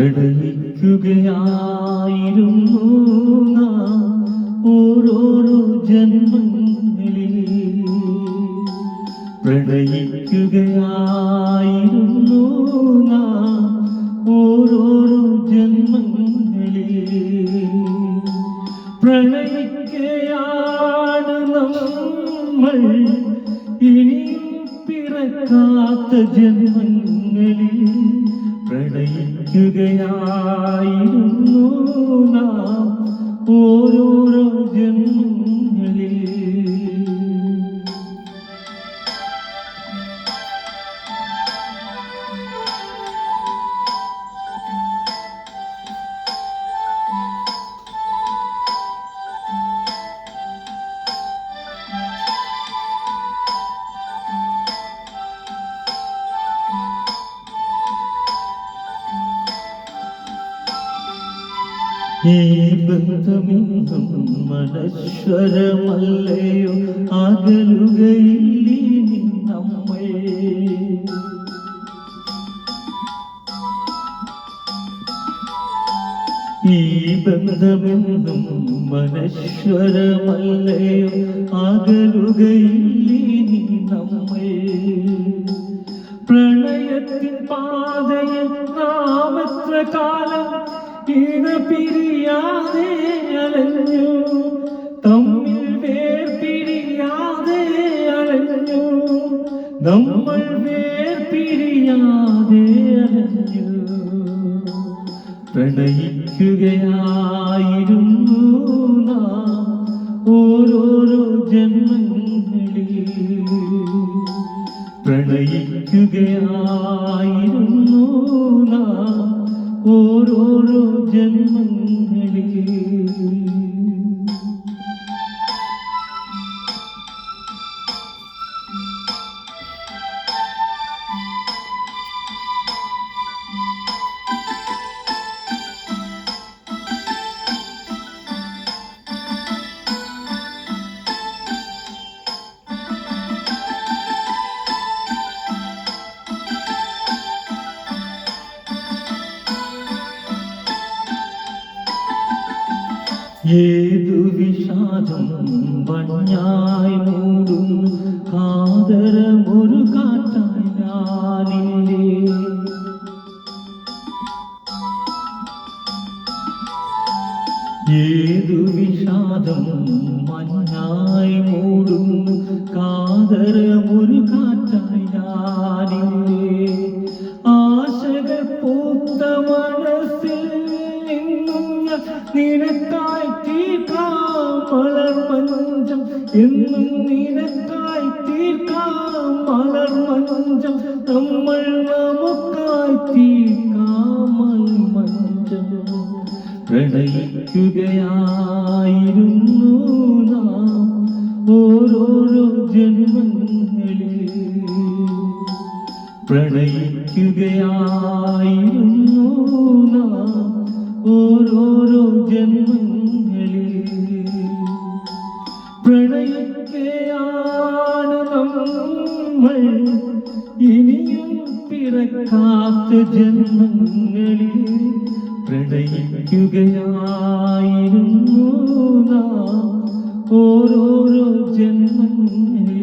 പ്രണയിക്കുകയായിരുന്നു ഓരോരോ ജന്മങ്ങളിൽ. പ്രണയിക്കുകയായിരുന്നു ഓരോരോ ജന്മങ്ങളിൽ. പ്രണയിക്കയാണ് നമ്മൾ ഇനിയും പിറക്കാത്ത ജന്മങ്ങളിൽ പ്രണയിക്കുകയായിരുന്നു നാം. ഓരോരോ ജന്മങ്ങളിൽ ഈ ബന്ധമിന്നും മനശ്വരമല്ലയോ. അകലുകയില്ലേ നമ്മേ ഈ ബന്ധമെന്നും മനശ്വരമല്ലയോ. അകലുകയില്ലേ നമ്മെ പിരിയാതെ അലഞ്ഞു. തമ്മിൽ വേർപിരിയാതെ അലഞ്ഞു. നമ്മൾ വേർപിരിയാതെ അലഞ്ഞു. പ്രണയിക്കുകയായിരുന്നു ഓരോരോ ജന്മങ്ങളിൽ ഏതു വിഷാദം വഞ്ഞായി മൂടും? കാതരമൊരു കാറ്റായി ഞാനില്ലേ? ഏതു വിഷാദം മഞ്ഞായി മൂടും? കാതരമൊരു കാറ്റായി ഞാനില്ലേ? ആശകൾ പൂത്ത മനസ്സിൽ നിന്നും ഞാൻ നിനക്കായി തീർക്കാം. പ്രണയിക്കുകയായിരുന്നു നാം ഓരോരോ ജന്മങ്ങളിൽ. പ്രണയിക്കുകയായിരുന്നു നാം ഓരോരോ ജന്മങ്ങളിൽ. പ്രണയിക്കുകയാണ് നമ്മൾ. ഇനിയും പിറക്കാത്ത ജന്മങ്ങളിൽ പ്രണയിക്കുകയായിരുന്നു ഓരോരോ ജന്മങ്ങളിൽ